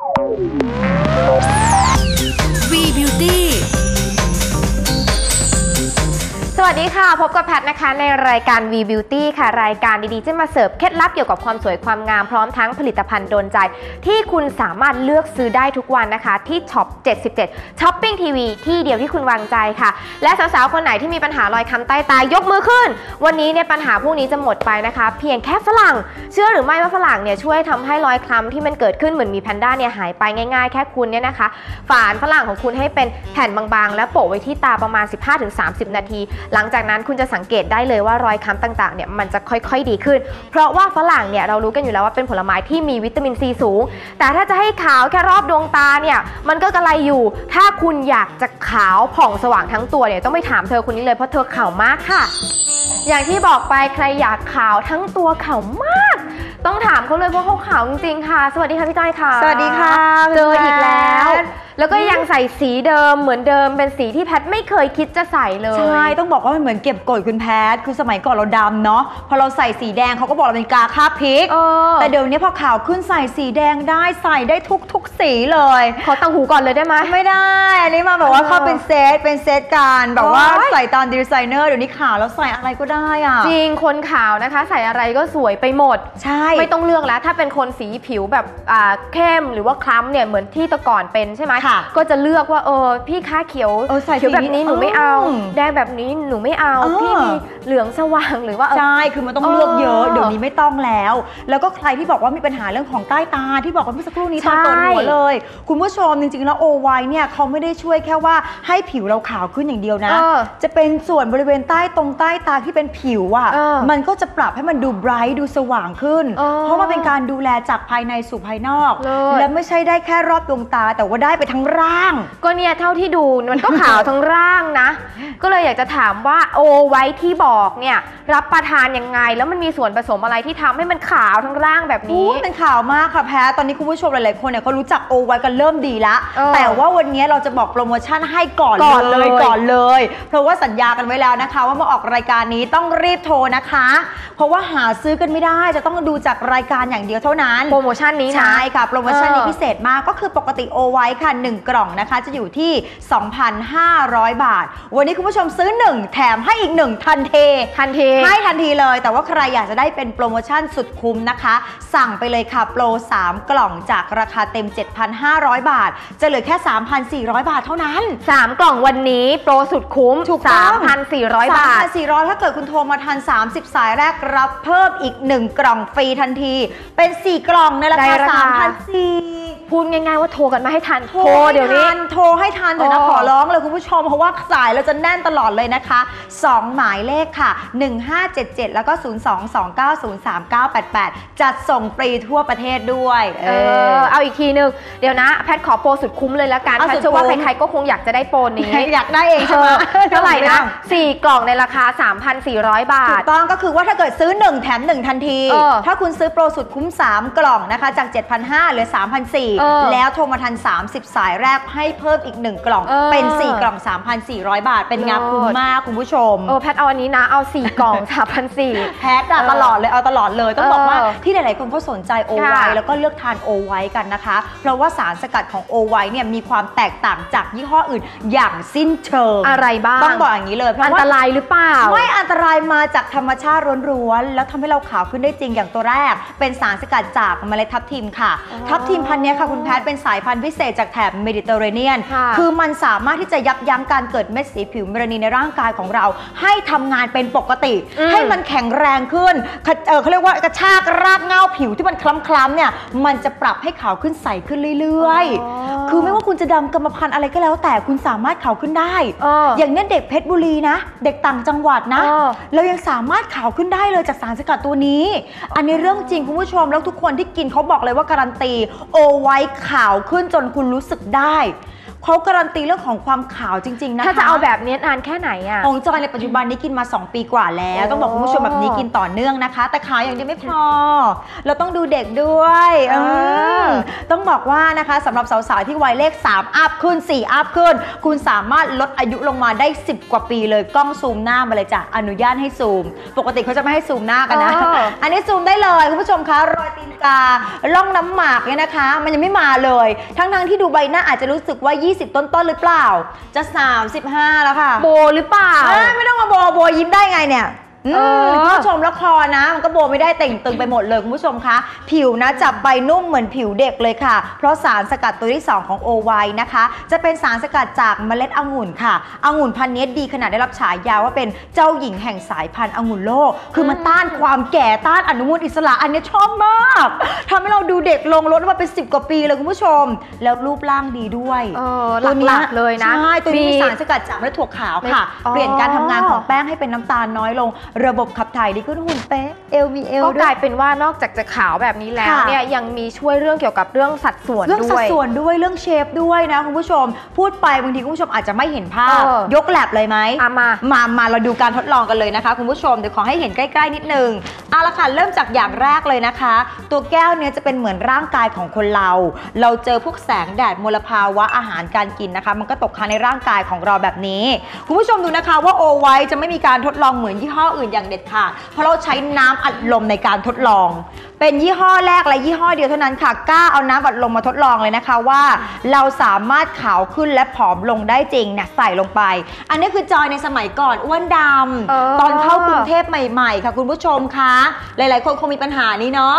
วี วัสดีค่ะ พบกับแพทนะคะในรายการ V Beauty ค่ะ รายการดีๆจะมาเสิร์ฟเคล็ดลับเกี่ยวกับความสวยความงามพร้อมทั้งผลิตภัณฑ์โดนใจ ที่คุณสามารถเลือกซื้อได้ทุกวันนะคะ ที่ช็อป 77ช้อปปิ้งทีวีที่เดียวที่คุณวางใจค่ะ และสาวๆ คนไหนที่มีปัญหารอยคำใต้ตายกมือขึ้น วันนี้เนี่ยปัญหาพวกนี้จะหมดไปนะคะ เพียงแค่ฝรั่ง เชื่อหรือไม่ว่าฝรั่งเนี่ยช่วยทำให้รอยคล้ำที่มันเกิดขึ้นเหมือนมีแพนด้าเนี่ยหายไปง่ายๆ แค่คุณเนี่ยนะคะ ฝานฝรั่งของคุณให้เป็นแผ่นบางๆ แล้วโปะไว้ที่ตาประมาณ 15-30 นาทีหลังจากนั้นคุณจะสังเกตได้เลยว่ารอยค้ำต่างๆเนี่ยมันจะค่อยๆดีขึ้น เพราะว่าฝรั่งเนี่ยเรารู้กันอยู่แล้วว่าเป็นผลไม้ที่มีวิตามินซีสูง แต่ถ้าจะให้ขาวแค่รอบดวงตาเนี่ยมันก็กระไรอยู่ ถ้าคุณอยากจะขาวผ่องสว่างทั้งตัวเนี่ยต้องไปถามเธอคนนี้เลยเพราะเธอขาวมากค่ะ อย่างที่บอกไปใครอยากขาวทั้งตัวขาวมาก ต้องถามเขาเลยเพราะเขาขาวจริงๆค่ะ สวัสดีค่ะพี่จ้อยค่ะ สวัสดีค่ะเจออีกแล้วคุณ แพทแล้วก็ยังใส่สีเดิมเหมือนเดิมเป็นสีที่แพทไม่เคยคิดจะใส่เลย ใช่ ต้องบอกว่ามันเหมือนเก็บกดคุณแพท คือสมัยก่อนเราดำเนาะ พอเราใส่สีแดงเขาก็บอกเราเป็นกาคาบพริก เออ แต่เดี๋ยวนี้พอขาวขึ้นใส่สีแดงได้ใส่ได้ทุกทุกสีเลย ขอตังหูก่อนเลยได้ไหม ไม่ได้ อันนี้มาแบบว่าเออเข้าเป็นเซต เป็นเซตกันแบบว่าโอ๊ย ใส่ตามดีไซเนอร์เดี๋ยวนี้ขาวแล้วใส่อะไรก็ได้อะ จริงคนขาวนะคะ ใส่อะไรก็สวยไปหมด ใช่ ไม่ต้องเลือกแล้ว ถ้าเป็นคนสีผิวแบบอ่าเข้มหรือว่าคล้ำเนี่ยเหมือนที่แตะก่อนเป็นใช่ไหมค่ะก็จะเลือกว่าเออพี่ค้าเขียวเออใส่เขียวแบบนี้สีนี้หนูไม่เอาอืมแดงแบบนี้หนูไม่เอาเออพี่มีเหลืองสว่างหรือว่าเออใช่คือมันต้องเลือกเยอะเออเดี๋ยวนี้ไม่ต้องแล้ว แล้วก็ใครที่บอกว่ามีปัญหาเรื่องของใต้ตาที่บอกว่าเมื่อสักครู่นี้ตอนใช่เปิดหัวเลย คุณผู้ชมจริงๆแล้วโอไวเนี่ยเขาไม่ได้ช่วยแค่ว่าให้ผิวเราขาวขึ้นอย่างเดียวนะเออจะเป็นส่วนบริเวณใต้ตรงใต้ตาที่เป็นผิวอะเออมันก็จะปรับให้มันดูไบรท์ดูสว่างขึ้นเออเพราะมันเป็นการดูแลจากภายในสู่ภายนอกเลิศและไม่ใช่ได้แค่รอบดวงตาแต่ว่าได้ไปทั้งร่าง ก็เนี่ยเท่าที่ดูมันก็ขาวทั้งร่าง เลยอยากจะถามว่าโอไว้ที่บอกเนี่ยรับประทานยังไง แล้วมันมีส่วนผสมอะไรที่ทำให้มันขาวทั้งร่างแบบนี้อู้เป็นข่าวมากค่ะแพ้ตอนนี้คุณผู้ชมหลายๆคนเนี่ยเขารู้จักโอไว้กันเริ่มดีละเออแต่ว่าวันนี้เราจะบอกโปรโมชั่นให้ก่อนก่อนเลยเลยก่อนเลย เพราะว่าสัญญากันไว้แล้วนะคะ ว่ามาออกรายการนี้ต้องรีบโทรนะคะ เพราะว่าหาซื้อกันไม่ได้จะต้องดูจากรายการอย่างเดียวเท่านั้นโปรโมชั่นนี้นะใช่ค่ะโปรโมชั่นนี้เออพิเศษมากก็คือปกติโอไว้ค่ะ1กล่องนะคะจะอยู่ที่ 2,500 บาท วันนี้คุณผู้ชมซื้อ 1 แถมให้อีก 1 ทันเท ทันที ให้ทันทีเลย แต่ว่าใครอยากจะได้เป็นโปรโมชั่นสุดคุ้มนะคะ สั่งไปเลยค่ะ โปร 3 กล่องจากราคาเต็ม 7,500 บาท จะเหลือแค่ 3,400 บาทเท่านั้น 3 กล่องวันนี้โปรสุดคุ้มถูกต้อง 3,400 บาท 3,400 ถ้าเกิดคุณโทรมาทัน 30 สายแรกรับเพิ่มอีก 1 กล่องฟรีทันที เป็น 4 กล่องในราในคาราคา 3,400 พูดง่ายๆว่าโทรกันมาให้ทัน โทรเดี๋ยวนี้ให้ทัโทรให้ทันเถอะนะอ๋อขอร้องเลยคุณผู้ชม เพราะว่าสายเราจะแน่นตลอดเลยนะคะ 2 หมายเลขค่ะ 1577 แล้วก็ 022903988 จัดส่งฟรีทั่วประเทศด้วย เออ เอาอีกทีนึง เดี๋ยวนะ แพทขอโปรสุดคุ้มเลยละกันเอาแพทสุดเชื่อว่าคุ้มใครๆก็คงอยากจะได้โปรนี้ อยากได้เองใช่ไหมเออเท่าไหร่นะ4กล่องในราคา 3,400 บาถูทกต้องก็คือว่าถ้าเกิดซื้อ 1 แถม 1 ทันทีเออถ้าคุณซื้อโปรสุดคุ้ม 3 กล่องนะคะ จาก 7,500เหลือเออ3,400แล้วโทรมาทัน 30 สายแรกให้เพิ่มอีก 1 กล่องเออเป็น 4 กล่อง 3,400 บาท เป็นงานคุ้มมากคุณผู้ชม เออแพทเอาอันนี้นะ เอา 4 กล่อง 3,400 แพทอะเออตลอดเลย เอาตลอดเลย ต้องบอกว่าเออที่หลาย ๆ คนเขาสนใจโอไวค่ะแล้วก็เลือกทานโอไวกันนะคะ เพราะว่าสารสกัดของโอไวเนี่ยมีความแตกต่างจากยี่ห้ออื่นอย่างสิ้นเชิง อะไรบ้าง ต้องบอกอย่างนี้เลย เพอัราะนว่าตรายหรือเปล่า ไม่อันตรายมาจากธรรมชาติล้วน ๆ แล้วทำให้เราขาวขึ้นได้จริงอย่างตัวแรก เป็นสารสกัดจากเมล็ดทับทิมค่ะอ๋อทับทิมพันธุ์เนี้ยค่ะคุณแพทย์เป็นสายพันธุ์พิเศษจากแถบเมดิเตอร์เรเนียน ค่ะ คือมันสามารถที่จะยับยั้งการเกิดเม็ดสีผิวเมลานินในร่างกายของเรา ให้ทำงานเป็นปกติ อืม ให้มันแข็งแรงขึ้นเขาเอ่อเขาเรียกว่ากระชากรากเหง้าผิวที่มันคล้ำๆเนี่ย มันจะปรับให้ขาวขึ้นใสขึ้นเรื่อยๆ คือไม่ว่าคุณจะดำกรรมพันธุ์อะไรก็แล้ว แต่คุณสามารถขาวขึ้นได้เออ อย่างเนี้ยเด็กเพชรบุรีนะ เด็กต่างจังหวัดนะ เออ เรายังสามารถขาวขึ้นได้เลยจากสารสกัดตัวนี้ อันนี้เรื่องจริงคุณผู้ชมแล้วทุกคนที่กินเขาบอกเลยว่าการันตี โอไว้ขาวขึ้นจนคุณรู้สึกได้ เขาการันตีเรื่องของความขาวจริง ๆ นะคะถ้าจะเอาแบบนี้นานแค่ไหนอะของจอยในปัจจุบันนี้กินมา 2 ปีกว่าแล้วโอ้ต้องบอกคุณผู้ชมแบบนี้กินต่อเนื่องนะคะ แต่ขาวอย่างเดียวไม่พอ เราต้องดูเด็กด้วยเออมต้องบอกว่านะคะสำหรับสาวๆที่วัยเลข 3 อัพขึ้น 4 อัพขึ้น คุณสามารถลดอายุลงมาได้ 10 กว่าปีเลยกล้องซูมหน้ามาเลยจ้ะอนุญาตให้ซูม ปกติเขาจะไม่ให้ซูมหน้ากันนะเอออันนี้ซูมได้เลยคุณผู้ชมคะรอยตีนกาล่องน้ำหมากเนี่ยนะคะ มันยังไม่มาเลย ทั้งๆที่ดูใบหน้าอาจจะรู้สึกว่า20 ต้นๆหรือเปล่า จะ 35 แล้วค่ะ โบหรือเปล่าเอ้ยไม่ต้องมาโบโบยิ้มได้ไงเนี่ยอืม เออคุณผู้ชมละครนะ มันก็โบไม่ได้เต่งตึงไปหมดเลยคุณผู้ชมคะ ผิวนะจับใบนุ่มเหมือนผิวเด็กเลยค่ะ เพราะสารสกัดตัวที่ 2 ของโอไวนะคะ จะเป็นสารสกัดจากเมล็ดองุ่นค่ะองุ่นพันธุ์นี้ดีขนาดได้รับฉายาว่าเป็นเจ้าหญิงแห่งสายพันธุ์องุ่นโลก คือมันต้านความแก่ต้านอนุมูลอิสระอันนี้ชอบมากทำให้เราดูเด็กลงลดมาเป็น 10 กว่าปีเลยคุณผู้ชม แล้วรูปร่างดีด้วยเออตัวนี้หลักๆเลยนะใช่ตัวนี้มีมีสารสกัดจากเมล็ดถั่วขาวค่ะอ๋อเปลี่ยนการทำงานของแป้งให้เป็นน้ำตาลน้อยลงระบบขับถ่ายดีขึ้นหุ่นเป๊ะเอลมีเอลก็ด้กวลายยเป็นว่านอกจากจะขาวแบบนี้แล้วค่ะเนี่ยยังมีช่วยเรื่องเกี่ยวกับเรื่องสัดส่วนเรื่องสัด้ดวยส่วนด้วยเรื่องเชฟด้วยนะคุณผู้ชม พูดไปบางทีคุณผู้ชมอาจจะไม่เห็นภาพเออยกแลบเลยไหมอะมามามาเราดูการทดลองกันเลยนะคะคุณผู้ชมเดี๋ยวขอให้เห็นใกล้ ๆ นิดนึงเอา ละค่ะ เริ่มจากอย่างแรกเลยนะคะ ตัวแก้วเนี้ยจะเป็นเหมือนร่างกายของคนเรา เราเจอพวกแสงแดดมลภาวะอาหารการกินนะคะ มันก็ตกค้างในร่างกายของเราแบบนี้คุณผู้ชมดูนะคะว่าโอไวจะไม่มีการทดลองเหมือนยี่ห้ออื่นอย่างเด็ดขาดเพราะเราใช้น้ำอัดลมในการทดลอง เป็นยี่ห้อแรกและยี่ห้อเดียวเท่านั้นค่ะกล้าเอาน้ำอัดลมมาทดลองเลยนะคะว่า เราสามารถขาวขึ้นและผอมลงได้จริงเนี่ยใส่ลงไป อันนี้คือจอยในสมัยก่อนอ้วนดเออำตอนเข้ากรุงเทพใหม่ๆ ค่ะ คุณผู้ชมคะหลายๆ คนคงมีปัญหานี้เนาะ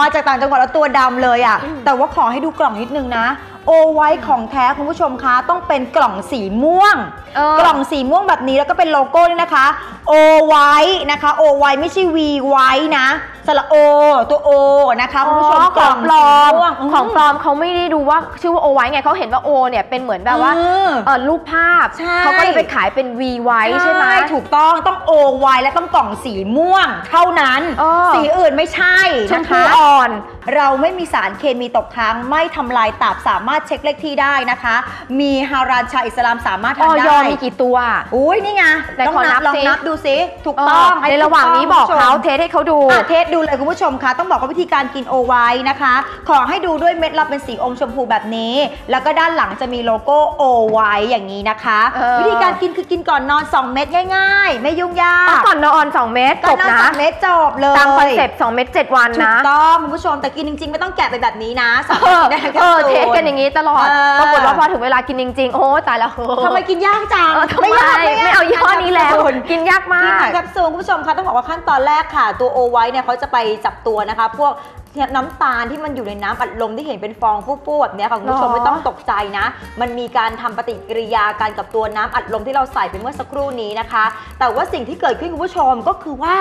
มาจากต่างจังหวัดแล้วตัวดำเลยอะ่ะแต่ว่าขอให้ดูกล่องนิดนึงนะ โอไว้ของแท้คุณผู้ชมคะต้องเป็นกล่องสีม่วง เออ กล่องสีม่วงแบบนี้แล้วก็เป็นโลโก้นี่นะคะโอไว้นะคะโอไว้ไม่ใช่ V ไว้นะสระโอตัวโอนะคะคุณผู้ชมอ๋อกของปลอมสีม่วของปลอมเขาไม่ได้ดูว่าชื่อว่าโอไว้ไงเขาเห็นว่าโอเนี่ยเป็นเหมือนแบบว่าเออ เออรูปภาพใช่ เขาก็เลยไปขายเป็น V ไว้ใช่ไหม ถูกต้องต้องโอไว้และต้องกล่องสีม่วง เท่านั้น เออ สีอื่นไม่ใช่ชมนะพูคะ อ่อน เราไม่มีสารเคมีตกค้าง ไม่ทำลายตับสามารถเช็คเลขที่ได้นะคะ มีฮารานชาอิสลามสามารถอทานอยได้มีกี่ตัว อุ้ยนี่ไงไหนลองขอนันับบลองสิ นับดูสิถูกต้องเออในระหว่างนี้บอกเขาเทสให้เขาดู อะเทสดูเลยคุณผู้ชมคะต้องบอกว่าวิธีการกินโอไว้นะคะ ขอให้ดูด้วยเม็ดลับเป็นสีอมชมพูแบบนี้ แล้วก็ด้านหลังจะมีโลโก้โอไว้อย่างนี้นะคะ เออ วิธีการกินคือกินก่อนนอน 2 เม็ดง่าย ๆ ไม่ยุ่งยาต้องกก่อนนอน 2 เม็ดก่จอนบนอนนะ สองเม็ดจบเลย ตามคอนเซปต์2เม็ด7วันถูนะ กต้องคุณผู้ชมแต่กินจริงๆ ไม่ต้องแกะไปแบบนี้นะสามเออารถกินได้แค่เออศูเทสกันอย่างนี้ตลอดเออ ปรากฏว่าพอถึงเวลากินจริง ๆ โอ้ตายแล้วทำไมกินยากจังเออทำไมยากไม่เอายี่ห้อนี้แล้วคุณกินยากมาที่กถังแคปซูลคุณผู้ชมคะต้องบอกว่าขั้นตอนแรกค่ะ ตัวโอไว้เนี่ยเขาจะไปจับตัวนะคะ พวก น้ำตาลที่มันอยู่ในน้ำอัดลมที่เห็นเป็นฟองฟู่ๆแบบเนี้ยค่ะคุณผู้ชมหรอไม่ต้องตกใจนะ มันมีการทำปฏิกิริยากันกับตัวน้ำอัดลมที่เราใส่ไปเมื่อสักครู่นี้นะคะ แต่ว่าสิ่งที่เกิดขึ้นคุณผู้ชมก็คือว่า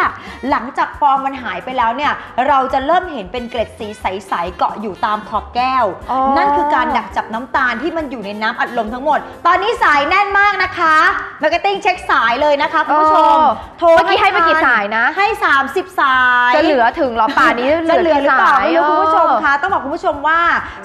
หลังจากฟองมันหายไปแล้วเนี่ยเราจะเริ่มเห็นเป็นเกล็ดสีใสๆเกาะอยู่ตามขอบแก้วอ๋อนั่นคือการดักจับน้ำตาลที่มันอยู่ในน้ำอัดลมทั้งหมด ตอนนี้สายแน่นมากนะคะมาร์เก็ตติ้งเช็คสายเลยนะคะคุณผู้ชม โทรเมื่อกี้ให้ไปกี่สายนะ ให้ 30 สาย จะเหลือถึงเหรอป่านนี้จะเหลือหรือเปล่ากี่สยไม่รู้คุณผู้ชมเออคะต้องบอกคุณผู้ชมว่า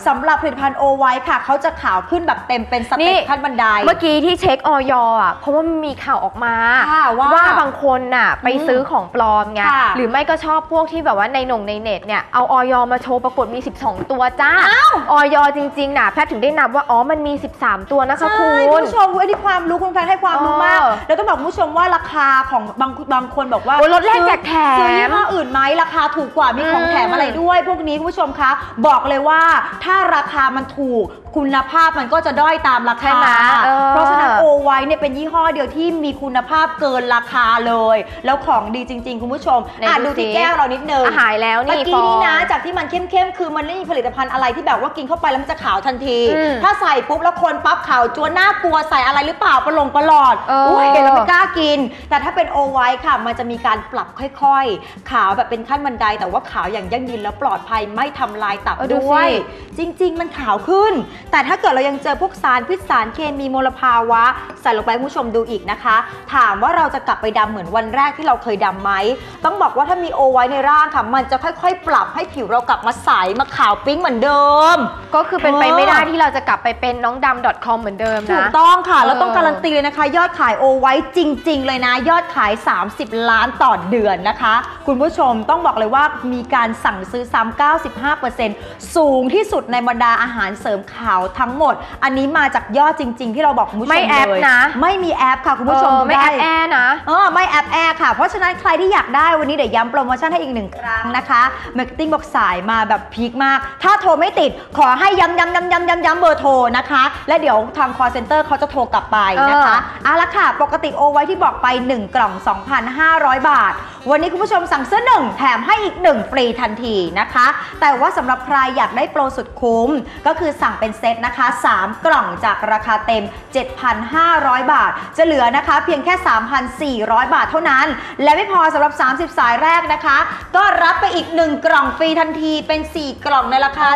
สำหรับผลิตภัณฑ์โอไวค่ะเขาจะขาวขึ้นแบบเต็มเป็นสนี่เต็ปขั้นบันได เมื่อกี้ที่เช็คออยอะเพราะว่ามันมีข่าวออกมาค่ะว่าบางคนน่ะไปอืมซื้อของปลอมไงค่ะหรือไม่ก็ชอบพวกที่แบบว่าในหนงในเน็ตเนี่ยเอาออยมาโชว์ปรากฏมี 12 ตัวจ้าออยจริงๆน่ะแพทย์ถึงได้นับว่าอ๋อมันมี 13 ตัวนะคะใช่คุคุณณผู้ชมอันนี้ความรู้คุณแฟนให้ความรู้มากเออแล้วต้องบอกคุณผู้ชมว่าราคาของบางบางคนบอกว่าโอ้ยลดแลกแจกแถมซื้อยี่ห้ออื่นไหมราคาถูกกว่ามีของอืมแถมอะไรด้วยพวกนี้คุณผู้ชมคะ บอกเลยว่าถ้าราคามันถูกคุณภาพมันก็จะด้อยตามราใช่คาไหมเออเพราะฉะนั้นโอไว้เนี่ยเป็นยี่ห้อเดียวที่มีคุณภาพเกินราคาเลย แล้วของดีจริง ๆ คุณผู้ชมไหนอะดูดูที่สิแก้วเรานิดนึงอะหายแล้วเมื่นี่อกี้ฟองนี่นะ จากที่มันเข้มๆ คือมันไม่มีผลิตภัณฑ์อะไรที่แบบว่ากินเข้าไปแล้วมันจะขาวทันทีอืมถ้าใส่ปุ๊บแล้วคนปั๊บขาวจัวน่ากลัวใส่อะไรหรือเปล่าประหลงประหลอดเอออุ๊ยเห็นแล้วไม่กล้ากิน แต่ถ้าเป็นโอไวท์ค่ะ มันจะมีการปรับค่อย ๆ ขาวแบบเป็นขั้นบันไดแต่ว่าขาวอย่างยั่งยืนและแล้วปลอดภัยไม่ทำลายตับเออดูด้วยสิจริง ๆ มันขาวขึ้น แต่ถ้าเกิดเรายังเจอพวกสารพิษสารเคมีมลภาวะ ใส่ลงไปให้คุณผู้ชมดูอีกนะคะ ถามว่าเราจะกลับไปดำเหมือนวันแรกที่เราเคยดำไหมต้องบอกว่าถ้ามีโอไว้ในร่างค่ะมันจะค่อยๆ ปรับให้ผิวเรากลับมาใสมาขาวปิ๊งเหมือนเดิม ก็คือเป็นไปเออไม่ได้ที่เราจะกลับไปเป็นน้องดำ .com เหมือนเดิมถูนะกต้องค่ะแล้วเออต้องการันตีเลยนะคะ ยอดขายโอไว้จริง ๆ เลยนะ ยอดขาย 30 ล้านต่อเดือนนะคะ คุณผู้ชมต้องบอกเลยว่ามีการสั่งซื้อซ้ำ95%สูงที่สุดในบรรดาอาหารเสริมขาวทั้งหมด อันนี้มาจากยอดจริง ๆ ที่เราบอกคุณผู้ชมไม่แอปเลยนะ ไม่มีแอปค่ะคุณผู้ชมเออดูไม่ได้แอบแอร์นะเออไม่แอปแอร์ค่ะ เพราะฉะนั้นใครที่อยากได้วันนี้เดี๋ยวย้ำโปรโมชั่นให้อีกหนึ่งครั้งนะคะมาร์เก็ตติ้งบอกสายมาแบบพีคมาก ถ้าโทรไม่ติดขอให้ย้ำย้ำย้ำย้ำย้ำย้ำเบอร์โทรนะคะ และเดี๋ยวทาง call center เขาจะโทรกลับไปนะคะเอาละค่ะ ปกติโอไว้ที่บอกไป 1 กล่อง 2,500 บาทวันนี้คุณผู้ชมสั่งซื้อ1แถมให้อีก1ฟรีทันทีนะคะ แต่ว่าสำหรับใครอยากได้โปรสุดคุ้ม ก็คือสั่งเป็นเซตนะคะ 3 กล่องจากราคาเต็ม 7,500 บาท จะเหลือนะคะเพียงแค่ 3,400 บาทเท่านั้น และไม่พอสำหรับ 30 สายแรกนะคะ ก็รับไปอีก 1 กล่องฟรีทันทีเป็น 4 กล่องในราคา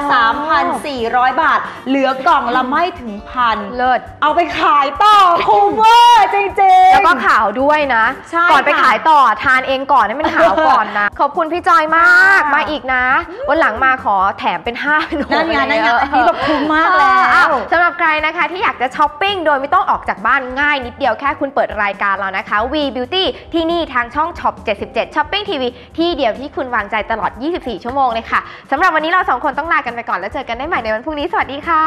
3,400 บาท เหลือกล่องละไม่ถึงพันเลิศเอาไปขายต่อคุ้มเวอร์จริงๆ แล้วก็ขาวด้วยนะใช่ก่อนไปค่ะขายต่อทานเองก่อนให้มันขาวก่อนนะ ขอบคุณพี่จอยมากค่ะมาอีกนะ วันหลังมาขอแถมเป็นห้าเป็นหกนั่นไงปเลยนั่นไงเอันนี้แบบคุ้มมากแล้วเอออะสำหรับใครนะคะที่อยากจะช้อปปิ้งโดยไม่ต้องออกจากบ้านง่ายนิดเดียวแค่คุณเปิดรายการเรานะคะ V Beauty ที่นี่ทางช่องช็อป77ช้อปปิ้งทีวีที่เดียวที่คุณวางใจตลอด 24 ชั่วโมงเลยค่ะสำหรับวันนี้เราสองคนต้องลากันไปก่อนแล้วเจอกันได้ใหม่ในวันพรุ่งนี้สวัสดีค่ะ